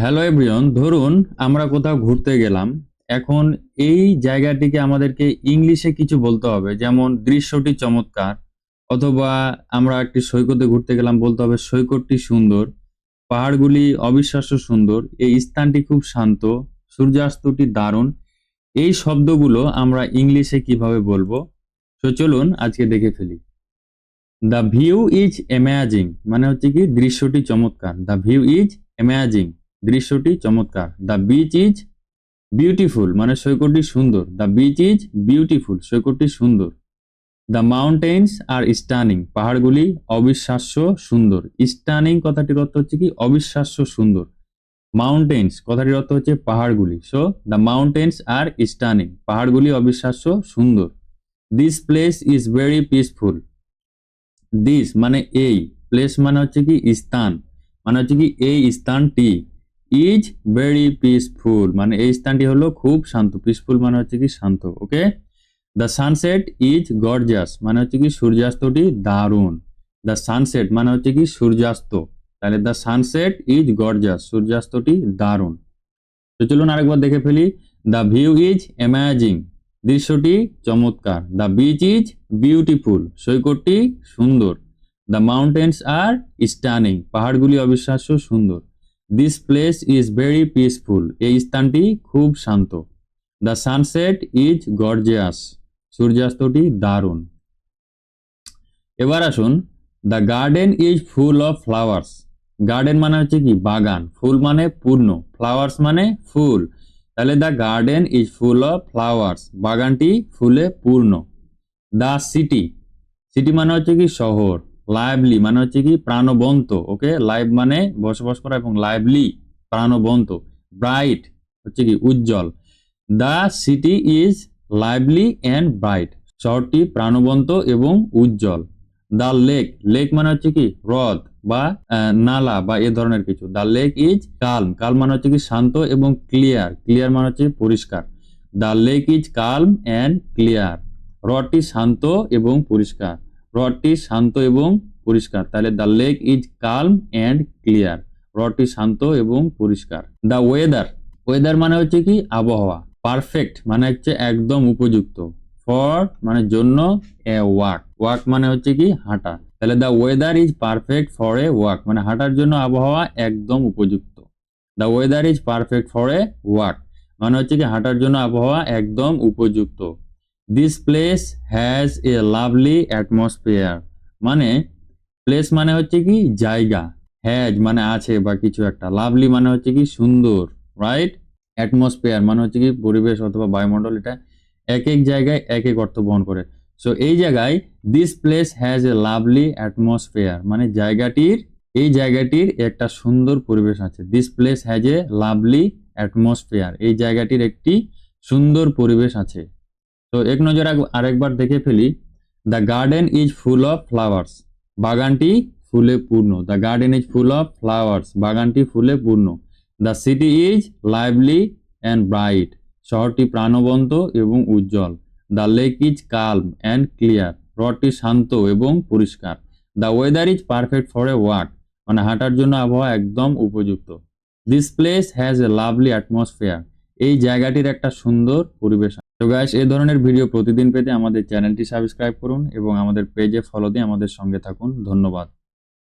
Hello everyone ধরুন আমরা কোথাও ঘুরতে গেলাম। এখন এই জায়গাটিকে আমাদেরকে ইংলিশে কিছু বলতে হবে, যেমন দৃশ্যটি চমৎকার, অথবা আমরা একটি সৈকতে ঘুরতে গেলাম বলতে হবে সৈকতটি সুন্দর, পাহাড়গুলি অবিশ্বাস্য সুন্দর, এই স্থানটি খুব শান্ত, সূর্যাস্তটি দারুণ। এই শব্দগুলো আমরা ইংলিশে কীভাবে বলব? তো চলুন আজকে দেখে ফেলি। দ্য ভিউ ইজ অ্যামেজিং মানে হচ্ছে কি দৃশ্যটি চমৎকার। দ্য ভিউ ইজ অ্যামেজিং দৃশ্যটি চমৎকার। দ্য বিচ ইজ বিউটিফুল মানে সৈকতটি সুন্দর। দ্য বিচ ইজ বিউটিফুল সৈকতটি সুন্দর। দ্য মাউন্টেন্স আর স্টানিং পাহাড়গুলি অবিশ্বাস্য সুন্দর। স্টানিং কথাটির অর্থ হচ্ছে কি? অবিশ্বাস্য সুন্দর। মাউন্টেন্স কথাটির অর্থ হচ্ছে পাহাড়গুলি। So the mountains are stunning পাহাড়গুলি অবিশ্বাস্য সুন্দর। This place is very peaceful this মানে এই প্লেস মানে হচ্ছে কি? স্থান। মানে হচ্ছে কি? এই স্থানটি ইজ ভেরি পিসফুল মানে এই স্থানটি হলো খুব শান্ত। পিসফুল মানে হচ্ছে কি শান্ত okay the sunset is gorgeous মানে হচ্ছে কি সূর্যাস্তটি দারুণ। দ্য সানসেট মানে হচ্ছে কি সূর্যাস্ত। তাহলে দ্য সানসেট ইজ গর্জাস সূর্যাস্তটি দারুণ। তো চলুন আরেকবার দেখে ফেলি। দ্য ভিউ ইজ অ্যামাজিং দৃশ্যটি চমৎকার। দ্য বিচ ইজ বিউটিফুল সৈকতটি সুন্দর। দ্য মাউন্টেন্স আর স্টানিং পাহাড়গুলি অবিশ্বাস্য সুন্দর। This place is very peaceful এই স্থানটি খুব শান্ত। দ্য সানসেট ইজ গর্জিয়াস সূর্যাস্তটি দারুণ। এবার আসুন। The garden is full of flowers garden মানে হচ্ছে কি? বাগান। ফুল মানে পূর্ণ। ফ্লাওয়ার্স মানে ফুল। তাহলে the garden is full of flowers বাগানটি ফুলে পূর্ণ। দ্য সিটি সিটি মানে হচ্ছে কি? শহর। লাইভলি মানে হচ্ছে কি প্রাণবন্ত ওকে লাইভ মানে বসবাস করা এবং লাইভলি প্রাণবন্ত ব্রাইট হচ্ছে কি উজ্জ্বল। The city is lively and bright শহরটি প্রাণবন্ত এবং উজ্জ্বল। দ্য লেক লেক মানে হচ্ছে কি হ্রদ বা নালা বা এ ধরনের কিছু। দ্য লেক ইজ কালম কাল মানে হচ্ছে কি শান্ত এবং ক্লিয়ার ক্লিয়ার মানে হচ্ছে পরিষ্কার। The lake is calm and clear হ্রদটি শান্ত এবং পরিষ্কার। হ্রদটি শান্ত এবং পরিষ্কার। তাহলে the lake is calm and clear হ্রদটি শান্ত এবং পরিষ্কার। দ্য ওয়েদার ওয়েদার মানে হচ্ছে কি? আবহাওয়া। পারফেক্ট মানে হচ্ছে একদম উপযুক্ত। ফর মানে জন্য এ ওয়াক ওয়াক মানে হচ্ছে কি? হাঁটা। তাহলে the weather is perfect for a walk মানে হাঁটার জন্য আবহাওয়া একদম উপযুক্ত। The weather is perfect for a walk মানে হচ্ছে কি? হাঁটার জন্য আবহাওয়া একদম উপযুক্ত। This place has a lovely atmosphere মানে প্লেস মানে হচ্ছে কি? জায়গা। হ্যাজ মানে আছে বা কিছু একটা। লাভলি মানে হচ্ছে কি? সুন্দর রাইট অ্যাটমসফিয়ার মানে হচ্ছে কি? পরিবেশ অথবা বায়ুমণ্ডল এটা এক এক জায়গায় এক এক অর্থ বহন করে। সো এই জায়গায় this place has a lovely atmosphere মানে জায়গাটির, এই জায়গাটির একটা সুন্দর পরিবেশ আছে। This place has a lovely atmosphere এই জায়গাটির একটি সুন্দর পরিবেশ আছে। তো এক নজর আরেকবার দেখে ফেলি। The garden is full of flowers বাগানটি ফুলে পূর্ণ। The garden is full of flowers বাগানটি ফুলে পূর্ণ। The city is lively and bright শহরটি প্রাণবন্ত এবং উজ্জ্বল। The lake is calm and clear হ্রদটি শান্ত এবং পরিষ্কার। The weather is perfect for a walk মানে হাঁটার জন্য আবহাওয়া একদম উপযুক্ত। This place has a lovely atmosphere এই জায়গাটির একটা সুন্দর পরিবেশ তো গাইস এই ধরনের ভিডিও প্রতিদিন পেতে আমাদের চ্যানেলটি সাবস্ক্রাইব করুন এবং আমাদের পেজে ফলো দিয়ে আমাদের সঙ্গে থাকুন। ধন্যবাদ।